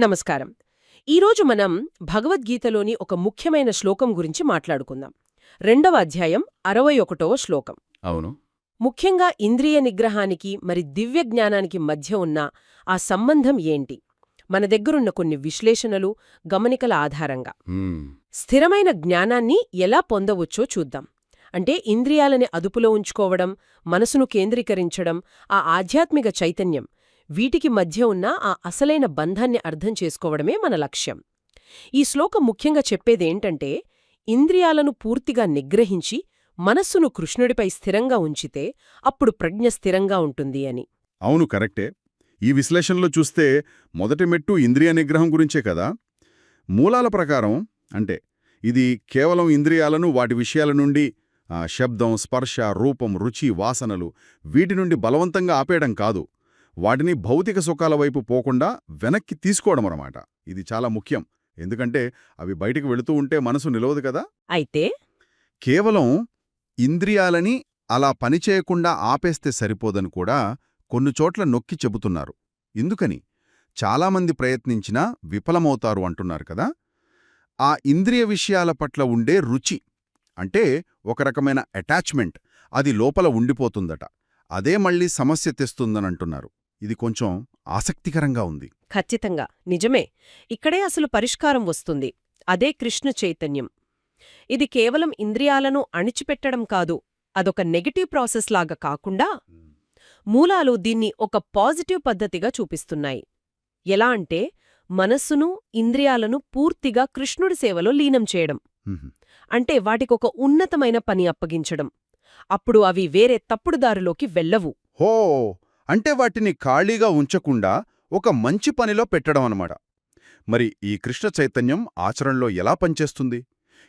నమస్కారం. ఈరోజు మనం భగవద్గీతలోని ఒక ముఖ్యమైన శ్లోకం గురించి మాట్లాడుకుందాం. రెండవ అధ్యాయం అరవై ఒకటవ శ్లోకం. అవును. ముఖ్యంగా ఇంద్రియ నిగ్రహానికి మరి దివ్య జ్ఞానానికి మధ్య ఉన్న ఆ సంబంధం ఏంటి? మన దగ్గరున్న కొన్ని విశ్లేషణలు గమనికల ఆధారంగా. స్థిరమైన జ్ఞానాన్ని ఎలా పొందవచ్చో చూద్దాం. అంటే ఇంద్రియాలని అదుపులో ఉంచుకోవడం మనసును కేంద్రీకరించడం ఆ ఆధ్యాత్మిక చైతన్యం వీటికి మధ్య ఉన్న ఆ అసలైన బంధాన్ని అర్థం చేసుకోవడమే మన లక్ష్యం. ఈ శ్లోకం ముఖ్యంగా చెప్పేదేంటంటే ఇంద్రియాలను పూర్తిగా నిగ్రహించి మనస్సును కృష్ణుడిపై స్థిరంగా ఉంచితే అప్పుడు ప్రజ్ఞ స్థిరంగా ఉంటుంది అని. అవును కరెక్టే. ఈ విశ్లేషణలో చూస్తే మొదటి మెట్టు ఇంద్రియ నిగ్రహం గురించే కదా. మూలాల ప్రకారం అంటే ఇది కేవలం ఇంద్రియాలను వాటి విషయాల నుండి ఆ, శబ్దం స్పర్శ రూపం రుచి వాసనలు వీటి నుండి బలవంతంగా ఆపేయడం కాదు. వాటిని భౌతిక సుఖాల వైపు పోకుండా వెనక్కి తీసుకోవడం అన్నమాట. ఇది చాలా ముఖ్యం. ఎందుకంటే అవి బయటికి వెళుతూ ఉంటే మనసు నిలవదు కదా? అయితే? కేవలం ఇంద్రియాలని అలా పనిచేయకుండా ఆపేస్తే సరిపోదని కూడా కొన్ని చోట్ల నొక్కి చెబుతున్నారు. ఎందుకని? చాలామంది ప్రయత్నించినా విఫలమవుతారు అంటున్నారు కదా? ఆ ఇంద్రియ విషయాల పట్ల ఉండే రుచి అంటే ఒక రకమైన అటాచ్మెంట్ అది లోపల ఉండిపోతుందట. అదే మళ్ళీ సమస్య తెస్తుందనంటున్నారు. ఇది కొంచెం ఆసక్తికరంగా ఉంది. ఖచ్చితంగా. నిజమే. ఇక్కడే అసలు పరిష్కారం వస్తుంది. అదే కృష్ణ చైతన్యం. ఇది కేవలం ఇంద్రియాలను అణిచిపెట్టడం కాదు. అదొక నెగటివ్ ప్రాసెస్ లాగా కాకుండా మూలాలు దీన్ని ఒక పాజిటివ్ పద్ధతిగా చూపిస్తున్నాయి. ఎలా అంటే మనస్సును ఇంద్రియాలను పూర్తిగా కృష్ణుడి సేవలో లీనం చేయడం. అంటే వాటికొక ఉన్నతమైన పని అప్పగించడం. అప్పుడు అవి వేరే తప్పుడు దారిలోకి వెళ్ళవు. హో! అంటే వాటిని ఖాళీగా ఉంచకుండా ఒక మంచి పనిలో పెట్టడం అనమాట మరి ఈ కృష్ణ చైతన్యం ఆచరణలో ఎలా పనిచేస్తుంది?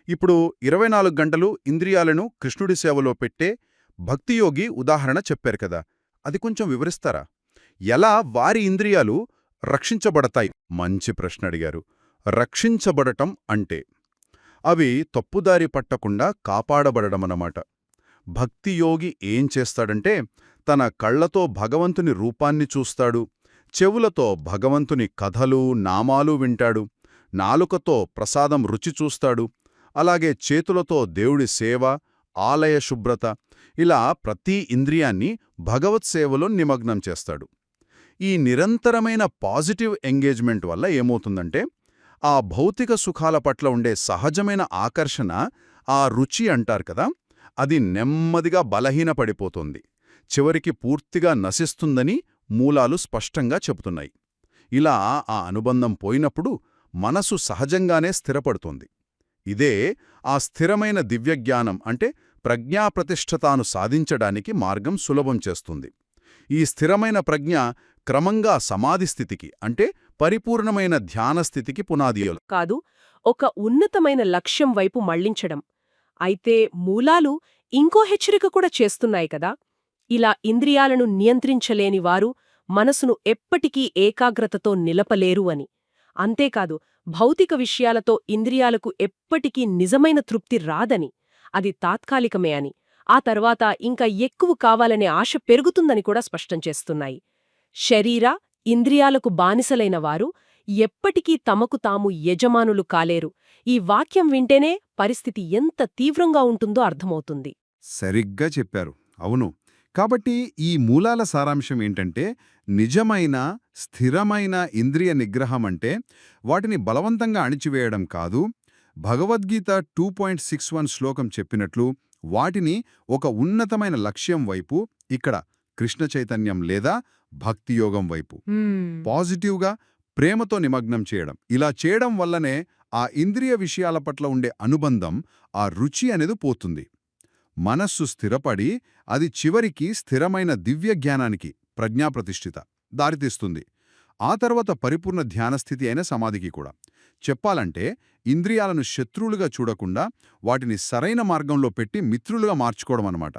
ఇప్పుడు ఇరవై నాలుగు గంటలు ఇంద్రియాలను కృష్ణుడి సేవలో పెట్టే భక్తియోగి ఉదాహరణ చెప్పారు కదా అది కొంచెం వివరిస్తారా? ఎలా వారి ఇంద్రియాలు రక్షించబడతాయి? మంచి ప్రశ్న అడిగారు. రక్షించబడటం అంటే అవి తప్పుదారి పట్టకుండా కాపాడబడమన్నమాట భక్తియోగి ఏం చేస్తాడంటే తన కళ్ళతో భగవంతుని రూపాన్ని చూస్తాడు. చెవులతో భగవంతుని కథలు నామాలు వింటాడు. నాలుకతో ప్రసాదం రుచి చూస్తాడు. అలాగే చేతులతో దేవుడి సేవ ఆలయ శుభ్రత ఇలా ప్రతి ఇంద్రియాన్ని భగవత్ సేవలో నిమగ్నం చేస్తాడు. ఈ నిరంతరమైన పాజిటివ్ ఎంగేజ్మెంట్ వల్ల ఏమవుతుందంటే ఆ భౌతిక సుఖాల పట్ల ఉండే సహజమైన ఆకర్షణ ఆ రుచి అంటారు కదా అది నెమ్మదిగా బలహీనపడిపోతుంది. చివరికి పూర్తిగా నశిస్తుందని మూలాలు స్పష్టంగా చెబుతున్నాయి. ఇలా ఆ అనుబంధం పోయినప్పుడు మనసు సహజంగానే స్థిరపడుతుంది. ఇదే ఆ స్థిరమైన దివ్యజ్ఞానం అంటే ప్రజ్ఞాప్రతిష్ఠతాను సాధించడానికి మార్గం సులభం చేస్తుంది. ఈ స్థిరమైన ప్రజ్ఞ క్రమంగా సమాధి స్థితికి అంటే పరిపూర్ణమైన ధ్యానస్థితికి పునాది కాదు ఒక ఉన్నతమైన లక్ష్యం వైపు మళ్ళించడం. అయితే మూలాలు ఇంకో హెచ్చరిక కూడా చేస్తున్నాయి కదా. ఇలా ఇంద్రియాలను నియంత్రించలేని వారు మనసును ఎప్పటికీ ఏకాగ్రతతో నిలపలేరు అని. అంతేకాదు భౌతిక విషయాలతో ఇంద్రియాలకు ఎప్పటికీ నిజమైన తృప్తి రాదని. అది తాత్కాలికమే అని. ఆ తర్వాత ఇంకా ఎక్కువ కావాలనే ఆశ పెరుగుతుందని కూడా స్పష్టం చేస్తున్నాయి. శరీర ఇంద్రియాలకు బానిసలైన వారు ఎప్పటికీ తమకు తాము యజమానులు కాలేరు. ఈ వాక్యం వింటేనే పరిస్థితి ఎంత తీవ్రంగా ఉంటుందో అర్థమవుతుంది. సరిగ్గా చెప్పారు. అవును. కాబట్టి ఈ మూలాల సారాంశం ఏంటంటే నిజమైన స్థిరమైన ఇంద్రియ నిగ్రహం అంటే వాటిని బలవంతంగా అణిచివేయడం కాదు. Bhagavad Gita two point six one శ్లోకం చెప్పినట్లు వాటిని ఒక ఉన్నతమైన లక్ష్యం వైపు ఇక్కడ కృష్ణ చైతన్యం లేదా భక్తియోగం వైపు పాజిటివ్గా ప్రేమతో నిమగ్నం చేయడం. ఇలా చేయడం వల్లనే ఆ ఇంద్రియ విషయాల పట్ల ఉండే అనుబంధం ఆ రుచి అనేది పోతుంది. మనస్సు స్థిరపడి అది చివరికి స్థిరమైన దివ్య జ్ఞానానికి ప్రజ్ఞాప్రతిష్ఠిత దారితీస్తుంది. ఆ తర్వాత పరిపూర్ణ ధ్యానస్థితి అయిన సమాధికి కూడా. చెప్పాలంటే ఇంద్రియాలను శత్రువులుగా చూడకుండా వాటిని సరైన మార్గంలో పెట్టి మిత్రులుగా మార్చుకోవడం అన్నమాట.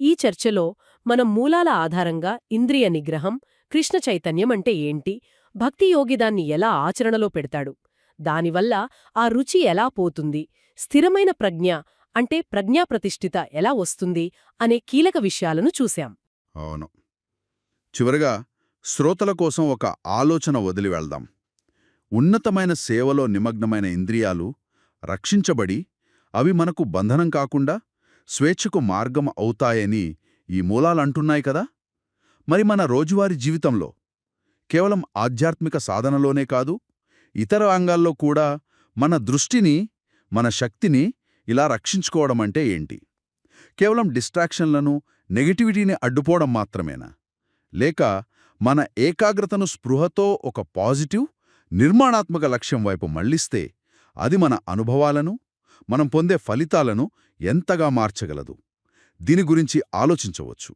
ఈ చర్చలో మనం మూలాల ఆధారంగా ఇంద్రియ నిగ్రహం కృష్ణ చైతన్యం అంటే ఏంటి భక్తి యోగి దాన్ని ఎలా ఆచరణలో పెడతాడు దానివల్ల ఆ రుచి ఎలా పోతుంది స్థిరమైన ప్రజ్ఞ అంటే ప్రజ్ఞాప్రతిష్ఠిత ఎలా వస్తుంది అనే కీలక విషయాలను చూశాం. అవును. చివరగా శ్రోతల కోసం ఒక ఆలోచన వదిలి వెళ్దాం. ఉన్నతమైన సేవలో నిమగ్నమైన ఇంద్రియాలు రక్షించబడి అవి మనకు బంధనం కాకుండా స్వేచ్ఛకు మార్గం అవుతాయని ఈ మూలాలంటున్నాయి కదా! మరి మన రోజువారీ జీవితంలో కేవలం ఆధ్యాత్మిక సాధనలోనే కాదు ఇతర అంగాల్లో కూడా మన దృష్టిని మన శక్తిని ఇలా రక్షించుకోవడం అంటే ఏంటి? కేవలం డిస్ట్రాక్షన్లను నెగిటివిటీని అడ్డుపోవడం మాత్రమేనా? లేక మన ఏకాగ్రతను స్పృహతో ఒక పాజిటివ్ నిర్మాణాత్మక లక్ష్యం వైపు మళ్ళిస్తే అది మన అనుభవాలను మనం పొందే ఫలితాలను ఎంతగా మార్చగలదు? దీని గురించి ఆలోచించవచ్చు.